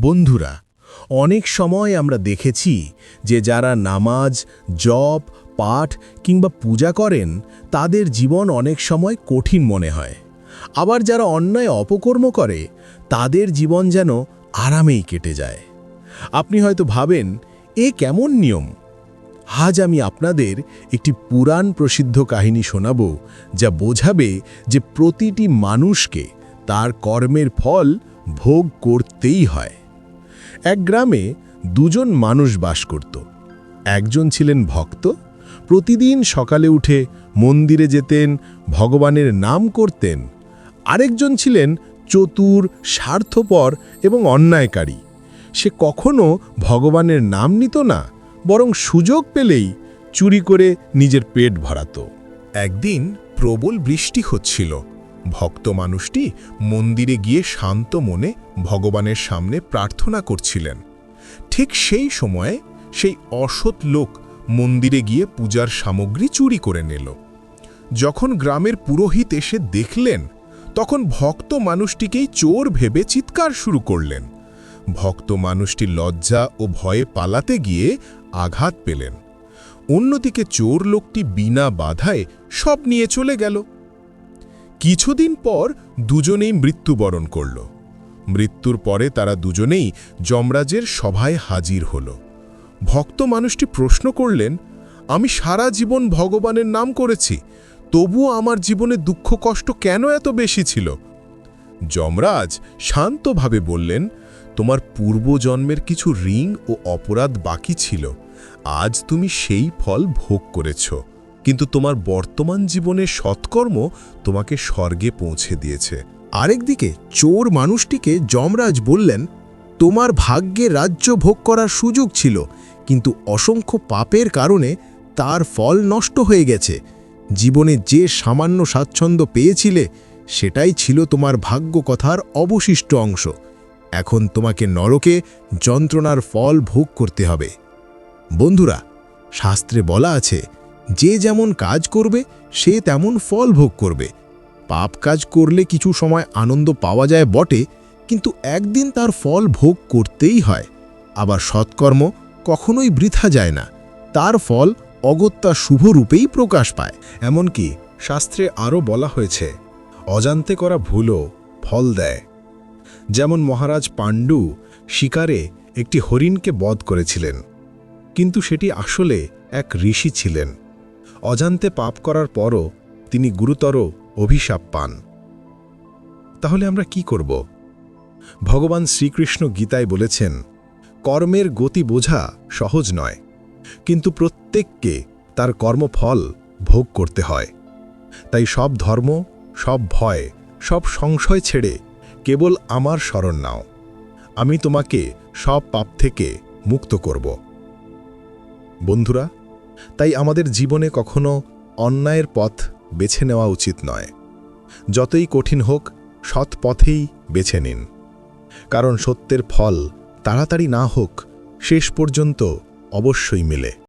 বন্ধুরা, অনেক সময় আমরা দেখেছি যে যারা নামাজ, জপ, পাঠ কিংবা পূজা করেন, তাদের জীবন অনেক সময় কঠিন মনে হয়। আবার যারা অন্যায় অপকর্ম করে, তাদের জীবন যেন আরামেই কেটে যায়। আপনি হয়তো ভাবেন, এ কেমন নিয়ম? আজ আমি আপনাদের একটি পুরাণ প্রসিদ্ধ কাহিনী শোনাব, যা বোঝাবে যে প্রতিটি মানুষকে তার কর্মের ফল ভোগ করতেই হয়। এক গ্রামে দুজন মানুষ বাস করত। একজন ছিলেন ভক্ত, প্রতিদিন সকালে উঠে মন্দিরে যেতেন, ভগবানের নাম করতেন। আরেকজন ছিলেন চতুর, স্বার্থপর এবং অন্যায়কারী। সে কখনো ভগবানের নাম নিত না, বরং সুযোগ পেলেই চুরি করে নিজের পেট ভরাত। একদিন প্রবল বৃষ্টি হচ্ছিল। ভক্ত মানুষটি মন্দিরে গিয়ে শান্ত মনে ভগবানের সামনে প্রার্থনা করছিলেন। ঠিক সেই সময়ে সেই অসৎ লোক মন্দিরে গিয়ে পূজার সামগ্রী চুরি করে নিল। যখন গ্রামের পুরোহিত এসে দেখলেন, তখন ভক্ত মানুষটিকেই চোর ভেবে চিৎকার শুরু করলেন। ভক্ত মানুষটি লজ্জা ও ভয়ে পালাতে গিয়ে আঘাত পেলেন। অন্যদিকে চোর লোকটি বিনা বাধায় সব নিয়ে চলে গেল। কিছুদিন পর দুজনেই মৃত্যুবরণ করল। মৃত্যুর পরে তারা দুজনেই যমরাজের সভায় হাজির হল। ভক্ত মানুষটি প্রশ্ন করলেন, আমি সারা জীবন ভগবানের নাম করেছি, তবুও আমার জীবনে দুঃখ কষ্ট কেন এত বেশি ছিল? যমরাজ শান্তভাবে বললেন, তোমার পূর্বজন্মের কিছু ঋণ ও অপরাধ বাকি ছিল। আজ তুমি সেই ফল ভোগ করেছ। কিন্তু তোমার বর্তমান জীবনের সৎকর্ম তোমাকে স্বর্গে পৌঁছে দিয়েছে। আরেকদিকে চোর মানুষটিকে যমরাজ বললেন, তোমার ভাগ্যে রাজ্য ভোগ করার সুযোগ ছিল, কিন্তু অসংখ্য পাপের কারণে তার ফল নষ্ট হয়ে গেছে। জীবনে যে সামান্য স্বাচ্ছন্দ্য পেয়েছিলে, সেটাই ছিল তোমার ভাগ্য কথার অবশিষ্ট অংশ। এখন তোমাকে নরকে যন্ত্রণার ফল ভোগ করতে হবে। বন্ধুরা, শাস্ত্রে বলা আছে যে যেমন কাজ করবে, সে তেমন ফল ভোগ করবে। পাপ কাজ করলে কিছু সময় আনন্দ পাওয়া যায় বটে, কিন্তু একদিন তার ফল ভোগ করতেই হয়। আবার সৎকর্ম কখনোই বৃথা যায় না। তার ফল অগত্যা শুভরূপেই প্রকাশ পায়। এমনকি শাস্ত্রে আরও বলা হয়েছে, অজান্তে করা ভুলও ফল দেয়। যেমন মহারাজ পাণ্ডু শিকারে একটি হরিণকে বধ করেছিলেন, কিন্তু সেটি আসলে এক ঋষি ছিলেন। অজান্তে পাপ করার পরও তিনি গুরুতর অভিশাপ পান। তাহলে আমরা কি করব? ভগবান শ্রীকৃষ্ণ গীতায় বলেছেন, কর্মের গতি বোঝা সহজ নয়, কিন্তু প্রত্যেককে তার কর্মফল ভোগ করতে হয়। তাই সব ধর্ম, সব ভয়, সব সংশয় ছেড়ে কেবল আমার শরণ নাও। আমি তোমাকে সব পাপ থেকে মুক্ত করব। বন্ধুরা তাই আমাদের জীবনে কখনো অন্যায়ের পথ বেছে নেওয়া উচিত নয়। যতই কঠিন হোক, সৎ পথেই বেছে নিন। কারণ সত্যের ফল তাড়াতাড়ি না হোক, শেষ পর্যন্ত অবশ্যই মেলে।